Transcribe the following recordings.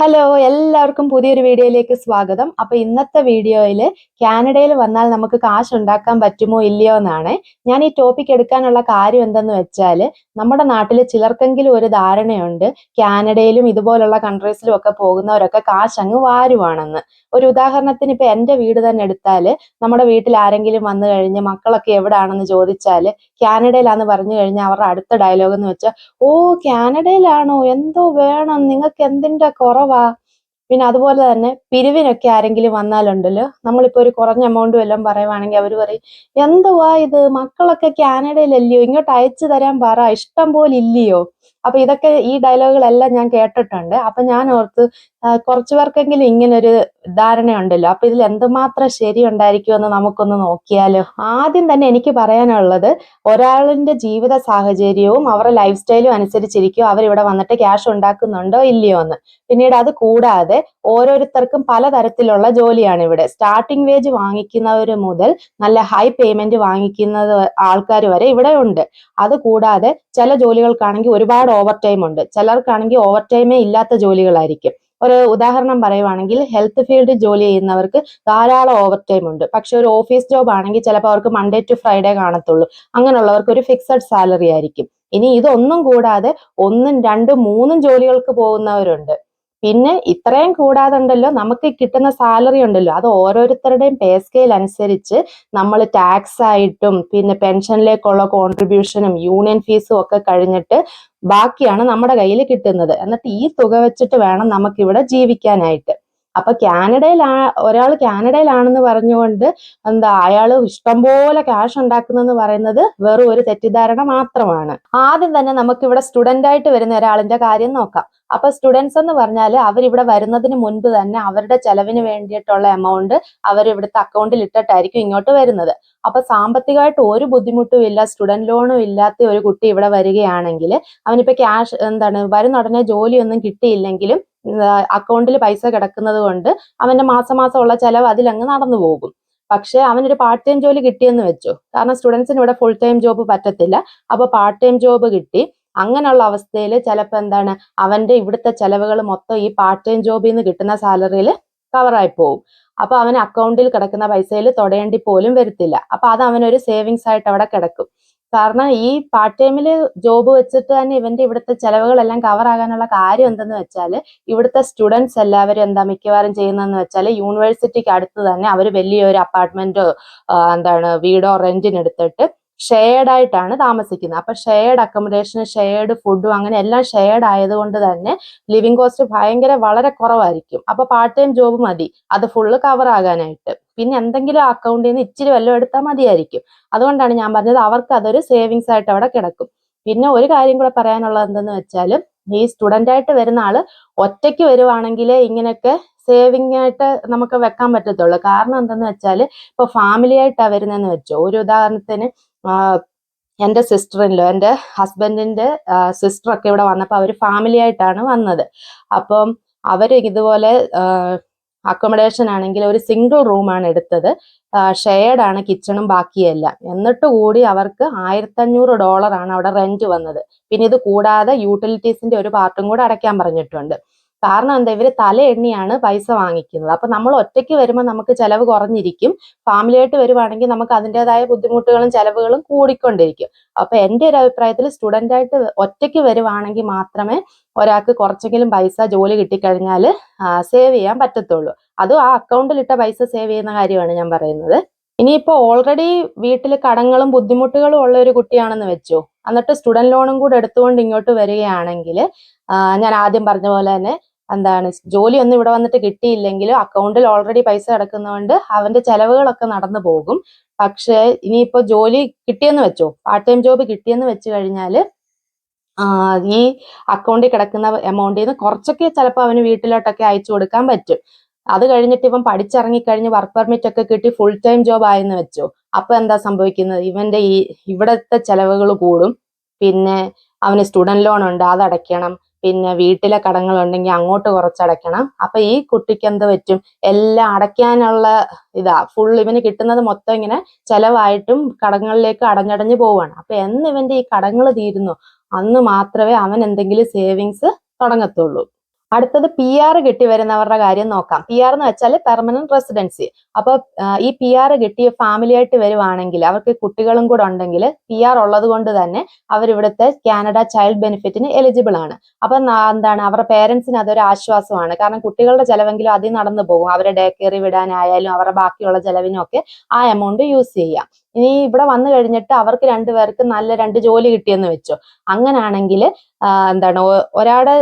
Hello എല്ലാവർക്കും പുതിയൊരു വീഡിയോയിലേക്ക് സ്വാഗതം. അപ്പൊ ഇന്നത്തെ വീഡിയോയിൽ കാനഡയിൽ വന്നാൽ നമുക്ക് കാശ് ഉണ്ടാക്കാൻ പറ്റുമോ ഇല്ലയോ എന്നാണ്. ഞാൻ ഈ ടോപ്പിക് എടുക്കാനുള്ള കാര്യം എന്തെന്ന് വെച്ചാൽ നമ്മുടെ നാട്ടിൽ ചിലർക്കെങ്കിലും ഒരു ധാരണയുണ്ട്. കാനഡയിലും ഇതുപോലുള്ള കൺട്രീസിലും ഒക്കെ പോകുന്നവരൊക്കെ കാശ് അങ്ങ് വാരുവാണെന്ന്. ഒരു ഉദാഹരണത്തിന് ഇപ്പൊ എന്റെ വീട് തന്നെ എടുത്താൽ നമ്മുടെ വീട്ടിൽ ആരെങ്കിലും വന്നു കഴിഞ്ഞ് മക്കളൊക്കെ എവിടാണെന്ന് ചോദിച്ചാൽ കാനഡയിലാന്ന് പറഞ്ഞു കഴിഞ്ഞാൽ അവരുടെ അടുത്ത ഡയലോഗ് എന്ന് വെച്ചാൽ ഓ കാനഡയിലാണോ? എന്തോ വേണം. നിങ്ങൾക്ക് എന്തിന്റെ കുറവാ? പിന്നെ അതുപോലെ തന്നെ പിരിവിനൊക്കെ ആരെങ്കിലും വന്നാലുണ്ടല്ലോ? നമ്മളിപ്പോൾ ഒരു കുറഞ്ഞ എമൗണ്ട് വല്ലതും പറയുവാണെങ്കിൽ അവർ പറയും എന്തുവാ ഇത്? മക്കളൊക്കെ കാനഡയിലല്ലയോ? ഇങ്ങോട്ട് അയച്ചു തരാൻ പറ. ഇഷ്ടം പോലെ ഇല്ലയോ? അപ്പൊ ഇതൊക്കെ ഈ ഡയലോഗുകളെല്ലാം ഞാൻ കേട്ടിട്ടുണ്ട്. അപ്പൊ ഞാൻ ഓർത്ത് കുറച്ചു പേർക്കെങ്കിലും ഇങ്ങനെ ഒരു ധാരണയുണ്ടല്ലോ. അപ്പൊ ഇതിൽ എന്തുമാത്രം ശരി ഉണ്ടായിരിക്കുമെന്ന് നമുക്കൊന്ന് നോക്കിയാലോ. ആദ്യം തന്നെ എനിക്ക് പറയാനുള്ളത് ഒരാളിന്റെ ജീവിത സാഹചര്യവും അവരുടെ ലൈഫ് സ്റ്റൈലും അനുസരിച്ചിരിക്കും അവരിവിടെ വന്നിട്ട് ക്യാഷ് ഉണ്ടാക്കുന്നുണ്ടോ ഇല്ലയോ എന്ന്. പിന്നീട് അത് കൂടാതെ ഓരോരുത്തർക്കും പലതരത്തിലുള്ള ജോലിയാണ് ഇവിടെ. സ്റ്റാർട്ടിംഗ് വേജ് വാങ്ങിക്കുന്നവർ മുതൽ നല്ല ഹൈ പേയ്മെന്റ് വാങ്ങിക്കുന്നത് ആൾക്കാർ വരെ ഇവിടെ ഉണ്ട്. അത് കൂടാതെ ചില ജോലികൾക്കാണെങ്കിൽ ഒരുപാട് ഓവർ ടൈം ഉണ്ട്. ചിലർക്കാണെങ്കിൽ ഓവർ ടൈമേ ഇല്ലാത്ത ജോലികളായിരിക്കും. ഒരു ഉദാഹരണം പറയുവാണെങ്കിൽ ഹെൽത്ത് ഫീൽഡിൽ ജോലി ചെയ്യുന്നവർക്ക് ധാരാളം ഓവർ ടൈം ഉണ്ട്. പക്ഷെ ഒരു ഓഫീസ് ജോബ് ആണെങ്കിൽ ചിലപ്പോൾ അവർക്ക് മൺഡേ ടു ഫ്രൈഡേ കാണത്തുള്ളൂ. അങ്ങനെയുള്ളവർക്ക് ഒരു ഫിക്സഡ് സാലറി ആയിരിക്കും. ഇനി ഇതൊന്നും കൂടാതെ ഒന്നും രണ്ടും മൂന്നും ജോലികൾക്ക് പോകുന്നവരുണ്ട്. പിന്നെ ഇത്രയും കൂടാതെ ഉണ്ടല്ലോ നമുക്ക് കിട്ടുന്ന സാലറി ഉണ്ടല്ലോ. അത് ഓരോരുത്തരുടെയും പേ സ്കെയിൽ അനുസരിച്ച് നമ്മൾ ടാക്സ് ആയിട്ടും പിന്നെ പെൻഷനിലേക്കുള്ള കോൺട്രിബ്യൂഷനും യൂണിയൻ ഫീസും ഒക്കെ കഴിഞ്ഞിട്ട് ബാക്കിയാണ് നമ്മുടെ കയ്യിൽ കിട്ടുന്നത്. എന്നിട്ട് ഈ തുക വെച്ചിട്ട് വേണം നമുക്കിവിടെ ജീവിക്കാനായിട്ട്. അപ്പൊ കാനഡയിൽ ഒരാൾ കാനഡയിലാണെന്ന് പറഞ്ഞുകൊണ്ട് എന്താ അയാൾ ഇഷ്ടംപോലെ ക്യാഷ് ഉണ്ടാക്കുന്നെന്ന് പറയുന്നത് വെറും ഒരു തെറ്റിദ്ധാരണ മാത്രമാണ്. ആദ്യം തന്നെ നമുക്ക് ഇവിടെ സ്റ്റുഡന്റ് ആയിട്ട് വരുന്ന ഒരാളിന്റെ കാര്യം നോക്കാം. അപ്പൊ സ്റ്റുഡൻസ് എന്ന് പറഞ്ഞാൽ അവരിവിടെ വരുന്നതിന് മുൻപ് തന്നെ അവരുടെ ചെലവിന് വേണ്ടിയിട്ടുള്ള എമൗണ്ട് അവർ ഇവിടുത്തെ അക്കൗണ്ടിൽ ഇട്ടിട്ടായിരിക്കും ഇങ്ങോട്ട് വരുന്നത്. അപ്പൊ സാമ്പത്തികമായിട്ട് ഒരു ബുദ്ധിമുട്ടും ഇല്ല സ്റ്റുഡന്റ് ലോണും ഇല്ലാത്ത ഒരു കുട്ടി ഇവിടെ വരികയാണെങ്കിൽ അവനിപ്പോ ക്യാഷ് എന്താണ് വരുന്ന ഉടനെ ജോലിയൊന്നും കിട്ടിയില്ലെങ്കിലും അക്കൗണ്ടിൽ പൈസ കിടക്കുന്നത് കൊണ്ട് അവന്റെ മാസം മാസമുള്ള ചെലവ് അതിലങ്ങ് നടന്നു പോകും. പക്ഷേ അവനൊരു പാർട്ട് ടൈം ജോലി കിട്ടിയെന്ന് വെച്ചു? കാരണം സ്റ്റുഡൻസിന് ഇവിടെ ഫുൾ ടൈം ജോബ് പറ്റത്തില്ല. അപ്പൊ പാർട്ട് ടൈം ജോബ് കിട്ടി. അങ്ങനെയുള്ള അവസ്ഥയിൽ ചിലപ്പോൾ എന്താണ്? അവന്റെ ഇവിടുത്തെ ചെലവുകൾ മൊത്തം ഈ പാർട്ട് ടൈം ജോബിൽ നിന്ന് കിട്ടുന്ന സാലറിയിൽ കവറായി പോകും അപ്പൊ അവൻ അക്കൗണ്ടിൽ കിടക്കുന്ന പൈസയിൽ തൊടയേണ്ടി പോലും വരത്തില്ല. അപ്പൊ അത് അവനൊരു സേവിങ്സ് ആയിട്ട് അവിടെ കിടക്കും. കാരണം ഈ പാർട്ട് ടൈമിൽ ജോബ് വെച്ചിട്ട് തന്നെ ഇവന്റെ ഇവിടുത്തെ ചെലവുകളെല്ലാം കവർ ആകാനുള്ള കാര്യം എന്തെന്ന് വെച്ചാൽ ഇവിടുത്തെ സ്റ്റുഡൻസ് എല്ലാവരും എന്താ മിക്കവാറും ചെയ്യുന്നതെന്ന് വെച്ചാൽ യൂണിവേഴ്സിറ്റിക്ക് അടുത്ത് തന്നെ അവർ വലിയൊരു അപ്പാർട്ട്മെന്റോ എന്താണ് വീടോ റെന്റിന് എടുത്തിട്ട് ഷെയർഡ് ആയിട്ടാണ് താമസിക്കുന്നത്. അപ്പൊ ഷെയർഡ് അക്കോമഡേഷൻ ഷെയർഡ് ഫുഡും അങ്ങനെ എല്ലാം ഷെയർഡ് ആയതുകൊണ്ട് തന്നെ ലിവിങ് കോസ്റ്റ് ഭയങ്കര വളരെ കുറവായിരിക്കും. അപ്പൊ പാർട്ട് ടൈം ജോബ് മതി. അത് ഫുള്ള് കവർ ആകാനായിട്ട്. പിന്നെ എന്തെങ്കിലും അക്കൗണ്ടിൽ നിന്ന് ഇച്ചിരി വല്ലതും എടുത്താൽ മതിയായിരിക്കും. അതുകൊണ്ടാണ് ഞാൻ പറഞ്ഞത് അവർക്ക് അതൊരു സേവിങ്സ് ആയിട്ട് അവിടെ കിടക്കും. പിന്നെ ഒരു കാര്യം കൂടെ പറയാനുള്ളത് എന്തെന്ന് വെച്ചാൽ ഈ സ്റ്റുഡന്റ് ആയിട്ട് വരുന്ന ആൾ ഒറ്റയ്ക്ക് വരുവാണെങ്കിൽ ഇങ്ങനെയൊക്കെ സേവിങ് ആയിട്ട് നമുക്ക് വെക്കാൻ പറ്റത്തുള്ളൂ. കാരണം എന്തെന്ന് വെച്ചാൽ ഇപ്പൊ ഫാമിലി ആയിട്ടാണ് വരുന്നതെന്ന് വെച്ചോ. ഒരു ഉദാഹരണത്തിന് എന്റെ സിസ്റ്ററിലോ എന്റെ ഹസ്ബൻഡിന്റെ സിസ്റ്റർ ഒക്കെ ഇവിടെ വന്നപ്പോൾ അവർ ഫാമിലി ആയിട്ടാണ് വന്നത്. അപ്പം അവർ ഇതുപോലെ അക്കോമഡേഷൻ ആണെങ്കിൽ ഒരു സിംഗിൾ റൂമാണ് എടുത്തത്. ഷെയർഡ് ആണ് കിച്ചണും ബാക്കിയെല്ലാം. എന്നിട്ട് കൂടി അവർക്ക് ആയിരത്തഞ്ഞൂറ് ഡോളർ ആണ് അവിടെ റെന്റ് വന്നത്. പിന്നെ ഇത് കൂടാതെ യൂട്ടിലിറ്റീസിന്റെ ഒരു പാർട്ടും കൂടെ അടയ്ക്കാൻ പറഞ്ഞിട്ടുണ്ട്. കാരണം എന്താ? ഇവർ തല എണ്ണിയാണ് പൈസ വാങ്ങിക്കുന്നത്. അപ്പൊ നമ്മൾ ഒറ്റയ്ക്ക് വരുമ്പോൾ നമുക്ക് ചെലവ് കുറഞ്ഞിരിക്കും. ഫാമിലിയായിട്ട് വരുവാണെങ്കിൽ നമുക്ക് അതിന്റെതായ ബുദ്ധിമുട്ടുകളും ചെലവുകളും കൂടിക്കൊണ്ടിരിക്കും. അപ്പൊ എന്റെ ഒരു അഭിപ്രായത്തിൽ സ്റ്റുഡന്റ് ആയിട്ട് ഒറ്റയ്ക്ക് വരുവാണെങ്കിൽ മാത്രമേ ഒരാൾക്ക് കുറച്ചെങ്കിലും പൈസ ജോലി കിട്ടിക്കഴിഞ്ഞാൽ സേവ് ചെയ്യാൻ പറ്റത്തുള്ളൂ. അതും ആ അക്കൗണ്ടിലിട്ട പൈസ സേവ് ചെയ്യുന്ന കാര്യമാണ് ഞാൻ പറയുന്നത്. ഇനിയിപ്പോ ഓൾറെഡി വീട്ടിൽ കടങ്ങളും ബുദ്ധിമുട്ടുകളും ഉള്ള ഒരു കുട്ടിയാണെന്ന് വെച്ചു? എന്നിട്ട് സ്റ്റുഡന്റ് ലോണും കൂടെ എടുത്തുകൊണ്ട് ഇങ്ങോട്ട് വരികയാണെങ്കിൽ ഞാൻ ആദ്യം പറഞ്ഞ പോലെ തന്നെ എന്താണ് ജോലിയൊന്നും ഇവിടെ വന്നിട്ട് കിട്ടിയില്ലെങ്കിലും അക്കൗണ്ടിൽ ഓൾറെഡി പൈസ കിടക്കുന്നതുകൊണ്ട് അവന്റെ ചെലവുകളൊക്കെ നടന്നു പോകും. പക്ഷേ ഇനിയിപ്പോ ജോലി കിട്ടിയെന്ന് വെച്ചോ പാർട്ട് ടൈം ജോബ് കിട്ടിയെന്ന് വെച്ച് കഴിഞ്ഞാൽ ഈ അക്കൗണ്ടിൽ കിടക്കുന്ന എമൗണ്ടിൽ നിന്ന് കുറച്ചൊക്കെ ചിലപ്പോൾ അവന് വീട്ടിലോട്ടൊക്കെ അയച്ചു കൊടുക്കാൻ പറ്റും. അത് കഴിഞ്ഞിട്ട് ഇവൻ പഠിച്ചിറങ്ങിക്കഴിഞ്ഞ് വർക്ക് പെർമിറ്റ് ഒക്കെ കിട്ടി ഫുൾ ടൈം ജോബ് ആയെന്ന് വെച്ചോ അപ്പൊ എന്താ സംഭവിക്കുന്നത്? ഇവന്റെ ഈ ഇവിടത്തെ ചെലവുകൾ കൂടും. പിന്നെ അവന് സ്റ്റുഡന്റ് ലോൺ ഉണ്ട് അത് അടയ്ക്കണം പിന്നെ വീട്ടിലെ കടങ്ങൾ ഉണ്ടെങ്കിൽ അങ്ങോട്ട് കുറച്ചടയ്ക്കണം. അപ്പൊ ഈ കുട്ടിക്ക് എന്ത് പറ്റും? എല്ലാം അടയ്ക്കാനുള്ള ഇതാ ഫുൾ ഇവന് കിട്ടുന്നത് മൊത്തം ഇങ്ങനെ ചെലവായിട്ടും കടങ്ങളിലേക്ക് അടഞ്ഞടഞ്ഞു പോവാണ്. അപ്പൊ എന്ന് ഇവന്റെ ഈ കടങ്ങൾ തീരുന്നു അന്ന് മാത്രമേ അവൻ എന്തെങ്കിലും സേവിങ്സ് തുടങ്ങത്തുള്ളൂ. അടുത്തത് പി ആർ കിട്ടി വരുന്നവരുടെ കാര്യം നോക്കാം. പി ആർ എന്ന് വെച്ചാൽ പെർമനന്റ് റെസിഡൻസി അപ്പോൾ ഈ പി ആർ കിട്ടിയ ഫാമിലി ആയിട്ട് വരുവാണെങ്കിൽ അവർക്ക് കുട്ടികളും കൂടെ ഉണ്ടെങ്കിൽ പി ആർ ഉള്ളത് കൊണ്ട് തന്നെ അവരിവിടുത്തെ കാനഡ ചൈൽഡ് ബെനിഫിറ്റിന് എലിജിബിൾ ആണ്. അപ്പൊ എന്താണ് അവരുടെ പേരൻസിന് അതൊരു ആശ്വാസമാണ്. കാരണം കുട്ടികളുടെ ചെലവെങ്കിലും അതിൽ നടന്നു പോകും. അവരെ ഡേ കയറി വിടാനായാലും അവരുടെ ബാക്കിയുള്ള ചെലവിനും ഒക്കെ ആ എമൗണ്ട് യൂസ് ചെയ്യാം. ഇനി ഇവിടെ വന്നു കഴിഞ്ഞിട്ട് അവർക്ക് രണ്ടുപേർക്ക് നല്ല രണ്ട് ജോലി കിട്ടിയെന്ന് വെച്ചോ. അങ്ങനാണെങ്കിൽ എന്താണ് ഒരാടെ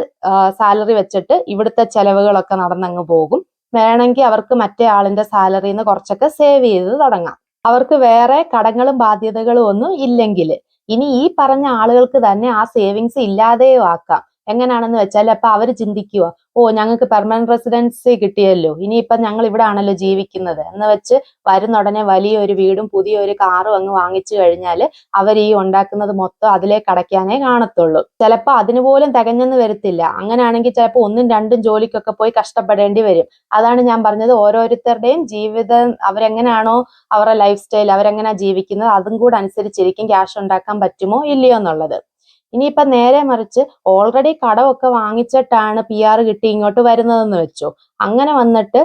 സാലറി വെച്ചിട്ട് ഇവിടുത്തെ ചെലവുകളൊക്കെ നടന്നങ്ങ് പോകും. വേണമെങ്കിൽ അവർക്ക് മറ്റേ ആളിന്റെ സാലറിയിൽ നിന്ന് കുറച്ചൊക്കെ സേവ് ചെയ്ത് തുടങ്ങാം. അവർക്ക് വേറെ കടങ്ങളും ബാധ്യതകളും ഒന്നും ഇല്ലെങ്കിൽ ഇനി ഈ പറഞ്ഞ ആളുകൾക്ക് തന്നെ ആ സേവിങ്സ് ഇല്ലാതെയോ ആക്കാം. എങ്ങനെയാണെന്ന് വെച്ചാൽ അപ്പൊ അവർ ചിന്തിക്കുക ഓ ഞങ്ങൾക്ക് പെർമനന്റ് റെസിഡൻസി കിട്ടിയല്ലോ ഇനിയിപ്പൊ ഞങ്ങൾ ഇവിടെ ആണല്ലോ ജീവിക്കുന്നത്. എന്ന് വെച്ച് വരുന്ന ഉടനെ വലിയൊരു വീടും പുതിയൊരു കാറും അങ്ങ് വാങ്ങിച്ചു കഴിഞ്ഞാൽ അവർ ഈ ഉണ്ടാക്കുന്നത് മൊത്തം അതിലേക്ക് അടയ്ക്കാനേ കാണത്തുള്ളൂ. ചിലപ്പോൾ അതിനുപോലും തികഞ്ഞെന്ന് വരത്തില്ല. അങ്ങനെയാണെങ്കിൽ ചിലപ്പോൾ ഒന്നും രണ്ടും ജോലിക്കൊക്കെ പോയി കഷ്ടപ്പെടേണ്ടി വരും. അതാണ് ഞാൻ പറഞ്ഞത്. ഓരോരുത്തരുടെയും ജീവിതം അവരെങ്ങനെയാണോ അവരുടെ ലൈഫ് സ്റ്റൈൽ അവരെങ്ങനെ ജീവിക്കുന്നത് അതും കൂടെ അനുസരിച്ചിരിക്കും ക്യാഷ് ഉണ്ടാക്കാൻ പറ്റുമോ ഇല്ലയോ എന്നുള്ളത്. ഇനിയിപ്പൊ നേരെ മറിച്ച് ഓൾറെഡി കടമൊക്കെ വാങ്ങിച്ചിട്ടാണ് പി ആർ കിട്ടി ഇങ്ങോട്ട് വരുന്നതെന്ന് വെച്ചോ. അങ്ങനെ വന്നിട്ട്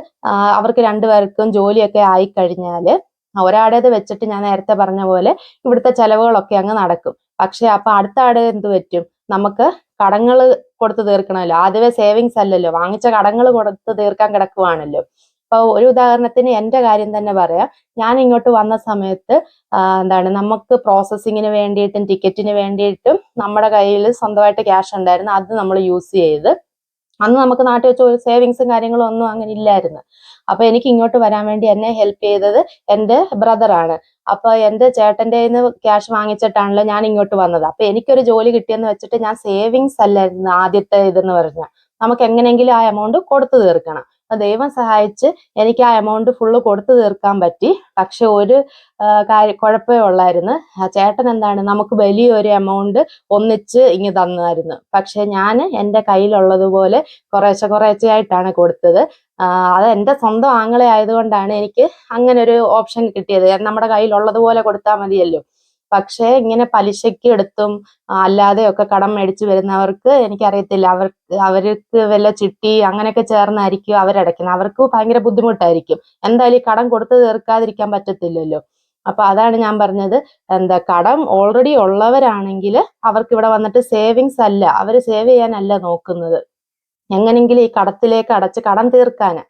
അവർക്ക് രണ്ടുപേർക്കും ജോലിയൊക്കെ ആയി കഴിഞ്ഞാൽ ഒരാടേത് വെച്ചിട്ട് ഞാൻ നേരത്തെ പറഞ്ഞ പോലെ ഇവിടുത്തെ ചെലവുകളൊക്കെ അങ്ങ് നടക്കും. പക്ഷെ അപ്പൊ അടുത്ത ആട് എന്ത് പറ്റും? നമുക്ക് കടങ്ങൾ കൊടുത്തു തീർക്കണമല്ലോ. ആദ്യമേ സേവിങ്സ് അല്ലല്ലോ. വാങ്ങിച്ച കടങ്ങൾ കൊടുത്തു തീർക്കാൻ കിടക്കുവാണല്ലോ. അപ്പൊ ഒരു ഉദാഹരണത്തിന് എന്റെ കാര്യം തന്നെ പറയാം. ഞാൻ ഇങ്ങോട്ട് വന്ന സമയത്ത് എന്താണ് നമുക്ക് പ്രോസസ്സിങ്ങിന് വേണ്ടിയിട്ടും ടിക്കറ്റിന് വേണ്ടിയിട്ടും നമ്മുടെ കയ്യിൽ സ്വന്തമായിട്ട് ക്യാഷ് ഉണ്ടായിരുന്നു. അത് നമ്മൾ യൂസ് ചെയ്ത്. അന്ന് നമുക്ക് നാട്ടിൽ വെച്ച് ഒരു സേവിങ്സും കാര്യങ്ങളും ഒന്നും അങ്ങനെ ഇല്ലായിരുന്നു. അപ്പൊ എനിക്ക് ഇങ്ങോട്ട് വരാൻ വേണ്ടി എന്നെ ഹെൽപ്പ് ചെയ്തത് എന്റെ ബ്രദറാണ് അപ്പൊ എന്റെ ചേട്ടന്റെ കയ്യിൽ നിന്ന് ക്യാഷ് വാങ്ങിച്ചിട്ടാണല്ലോ ഞാൻ ഇങ്ങോട്ട് വന്നത്. അപ്പൊ എനിക്കൊരു ജോലി കിട്ടിയെന്ന് വെച്ചിട്ട് ഞാൻ സേവിങ്സ് അല്ലായിരുന്നു ആദ്യത്തെ ഇതെന്ന് പറഞ്ഞാൽ. നമുക്ക് എങ്ങനെയെങ്കിലും ആ എമൗണ്ട് കൊടുത്തു തീർക്കണം. ദൈവം സഹായിച്ച് എനിക്ക് ആ എമൗണ്ട് ഫുള്ള് കൊടുത്തു തീർക്കാൻ പറ്റി. പക്ഷെ ഒരു കാര്യം കുഴപ്പമേ ഉള്ളായിരുന്നു. ചേട്ടൻ എന്താണ് നമുക്ക് വലിയൊരു എമൗണ്ട് ഒന്നിച്ച് ഇങ്ങ് തന്നായിരുന്നു. പക്ഷെ ഞാൻ എന്റെ കയ്യിലുള്ളതുപോലെ കുറേശ്ശെ കുറേശ്ശെ ആയിട്ടാണ് കൊടുത്തത്. അത് എന്റെ സ്വന്തം ആങ്ങളെ ആയതുകൊണ്ടാണ് എനിക്ക് അങ്ങനെ ഒരു ഓപ്ഷൻ കിട്ടിയത്. നമ്മുടെ കയ്യിലുള്ളതുപോലെ കൊടുത്താൽ മതിയല്ലോ. പക്ഷേ ഇങ്ങനെ പലിശയ്ക്ക് എടുത്തും അല്ലാതെ ഒക്കെ കടം മേടിച്ചു വരുന്നവർക്ക് എനിക്കറിയത്തില്ല. അവർക്ക് അവർക്ക് വല്ല ചിട്ടി അങ്ങനെയൊക്കെ ചേർന്നായിരിക്കും അവരടയ്ക്കുന്നത്. അവർക്ക് ഭയങ്കര ബുദ്ധിമുട്ടായിരിക്കും. എന്തായാലും ഈ കടം കൊടുത്തു തീർക്കാതിരിക്കാൻ പറ്റത്തില്ലല്ലോ. അപ്പൊ അതാണ് ഞാൻ പറഞ്ഞത്. എന്താ കടം ഓൾറെഡി ഉള്ളവരാണെങ്കിൽ അവർക്ക് ഇവിടെ വന്നിട്ട് സേവിങ്സ് അല്ല. അവർ സേവ് ചെയ്യാനല്ല നോക്കുന്നത്. എങ്ങനെങ്കിലും ഈ കടത്തിലേക്ക് അടച്ച് കടം തീർക്കാന്.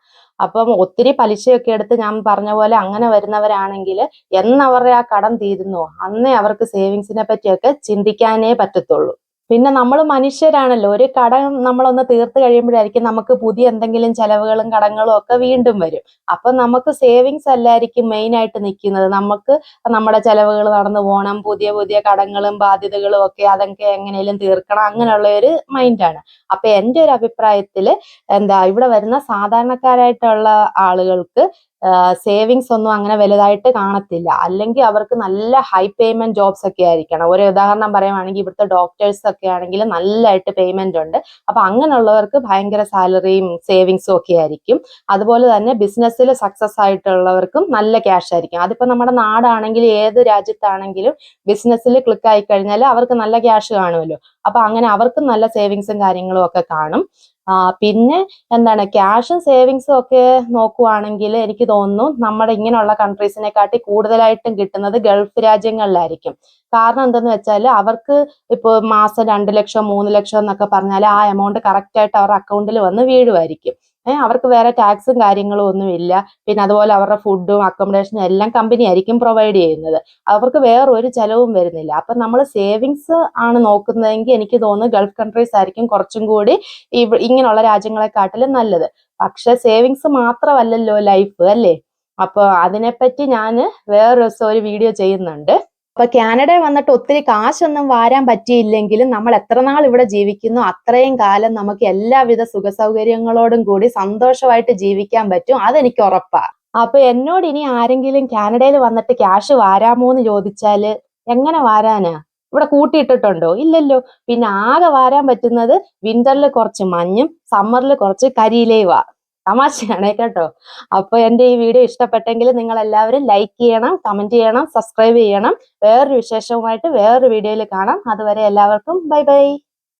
അപ്പം ഒത്തിരി പലിശയൊക്കെ എടുത്ത് ഞാൻ പറഞ്ഞ പോലെ അങ്ങനെ വരുന്നവരാണെങ്കിൽ എന്നവരുടെ ആ കടം തീരുന്നോ? അന്നേ അവർക്ക് സേവിങ്സിനെ പറ്റിയൊക്കെ ചിന്തിക്കാനേ പറ്റത്തുള്ളൂ. പിന്നെ നമ്മൾ മനുഷ്യരാണല്ലോ. ഒരു കടം നമ്മളൊന്ന് തീർത്ത് കഴിയുമ്പോഴായിരിക്കും നമുക്ക് പുതിയ എന്തെങ്കിലും ചെലവുകളും കടങ്ങളും ഒക്കെ വീണ്ടും വരും. അപ്പൊ നമുക്ക് സേവിങ്സ് അല്ലായിരിക്കും മെയിൻ ആയിട്ട് നിൽക്കുന്നത്. നമുക്ക് നമ്മുടെ ചെലവുകൾ നടന്നു പോകണം പുതിയ പുതിയ കടങ്ങളും ബാധ്യതകളും ഒക്കെ അതൊക്കെ എങ്ങനെയും തീർക്കണം. അങ്ങനെയുള്ള ഒരു മൈൻഡാണ് അപ്പൊ എന്റെ ഒരു അഭിപ്രായത്തിൽ എന്താ ഇവിടെ വരുന്ന സാധാരണക്കാരായിട്ടുള്ള ആളുകൾക്ക് സേവിങ്സ് ഒന്നും അങ്ങനെ വലുതായിട്ട് കാണത്തില്ല. അല്ലെങ്കിൽ അവർക്ക് നല്ല ഹൈ പേയ്മെന്റ് ജോബ്സ് ഒക്കെ ആയിരിക്കണം. ഒരു ഉദാഹരണം പറയുവാണെങ്കിൽ ഇവിടുത്തെ ഡോക്ടേഴ്സ് ഒക്കെ ആണെങ്കിൽ നല്ലതായിട്ട് പേയ്മെന്റ് ഉണ്ട്. അപ്പൊ അങ്ങനെയുള്ളവർക്ക് ഭയങ്കര സാലറിയും സേവിങ്സും ഒക്കെ ആയിരിക്കും. അതുപോലെ തന്നെ ബിസിനസ്സിൽ സക്സസ് ആയിട്ടുള്ളവർക്കും നല്ല ക്യാഷ് ആയിരിക്കും. അതിപ്പോ നമ്മുടെ നാടാണെങ്കിൽ ഏത് രാജ്യത്താണെങ്കിലും ബിസിനസ്സിൽ ക്ലിക്ക് ആയി കഴിഞ്ഞാൽ അവർക്ക് നല്ല ക്യാഷ് കാണുമല്ലോ. അപ്പൊ അങ്ങനെ അവർക്കും നല്ല സേവിങ്സും കാര്യങ്ങളും ഒക്കെ കാണും. പിന്നെ എന്താണ് ക്യാഷും സേവിങ്സും ഒക്കെ നോക്കുവാണെങ്കിൽ എനിക്ക് തോന്നുന്നു നമ്മുടെ ഇങ്ങനെയുള്ള കൺട്രീസിനെക്കാട്ടി കൂടുതലായിട്ടും കിട്ടുന്നത് ഗൾഫ് രാജ്യങ്ങളിലായിരിക്കും. കാരണം എന്തെന്ന് വെച്ചാൽ അവർക്ക് ഇപ്പോൾ മാസം രണ്ട് ലക്ഷം മൂന്ന് ലക്ഷം എന്നൊക്കെ പറഞ്ഞാൽ ആ എമൗണ്ട് കറക്റ്റ് ആയിട്ട് അവരുടെ അക്കൗണ്ടിൽ വന്ന് വീഴുമായിരിക്കും അവർക്ക് വേറെ ടാക്സും കാര്യങ്ങളും ഒന്നും ഇല്ല. പിന്നെ അതുപോലെ അവരുടെ ഫുഡും അക്കോമഡേഷനും എല്ലാം കമ്പനി ആയിരിക്കും പ്രൊവൈഡ് ചെയ്യുന്നത്. അവർക്ക് വേറെ ഒരു ചെലവും വരുന്നില്ല. അപ്പൊ നമ്മൾ സേവിങ്സ് ആണ് നോക്കുന്നതെങ്കിൽ എനിക്ക് തോന്നുന്നു ഗൾഫ് കൺട്രീസ് ആയിരിക്കും കുറച്ചും കൂടി ഇങ്ങനെയുള്ള രാജ്യങ്ങളെക്കാട്ടിലും നല്ലത്. പക്ഷെ സേവിങ്സ് മാത്രമല്ലല്ലോ ലൈഫ് അല്ലേ? അപ്പൊ അതിനെപ്പറ്റി ഞാൻ വേറൊരു ദിവസം ഒരു വീഡിയോ ചെയ്യുന്നുണ്ട്. അപ്പൊ കാനഡ വന്നിട്ട് ഒത്തിരി കാശൊന്നും വാരാൻ പറ്റിയില്ലെങ്കിലും നമ്മൾ എത്ര നാൾ ഇവിടെ ജീവിക്കുന്നു അത്രയും കാലം നമുക്ക് എല്ലാവിധ സുഖ സൗകര്യങ്ങളോടും കൂടി സന്തോഷമായിട്ട് ജീവിക്കാൻ പറ്റും അതെനിക്ക് ഉറപ്പാ. അപ്പൊ എന്നോട് ഇനി ആരെങ്കിലും കാനഡയിൽ വന്നിട്ട് ക്യാഷ് വാരാമോ എന്ന് ചോദിച്ചാൽ എങ്ങനെ വാരാനാ? ഇവിടെ കൂട്ടിയിട്ടിട്ടുണ്ടോ? ഇല്ലല്ലോ. പിന്നെ ആകെ വാരാൻ പറ്റുന്നത് വിന്ററിൽ കുറച്ച് മഞ്ഞും സമ്മറിൽ കുറച്ച് കരിയിലയുവാ തമാശയാണേ കേട്ടോ. അപ്പൊ എന്റെ ഈ വീഡിയോ ഇഷ്ടപ്പെട്ടെങ്കിൽ നിങ്ങൾ എല്ലാവരും ലൈക്ക് ചെയ്യണം കമന്റ് ചെയ്യണം സബ്സ്ക്രൈബ് ചെയ്യണം. വേറൊരു വിശേഷവുമായിട്ട് വേറൊരു വീഡിയോയിൽ കാണാം. അതുവരെ എല്ലാവർക്കും ബൈ ബൈ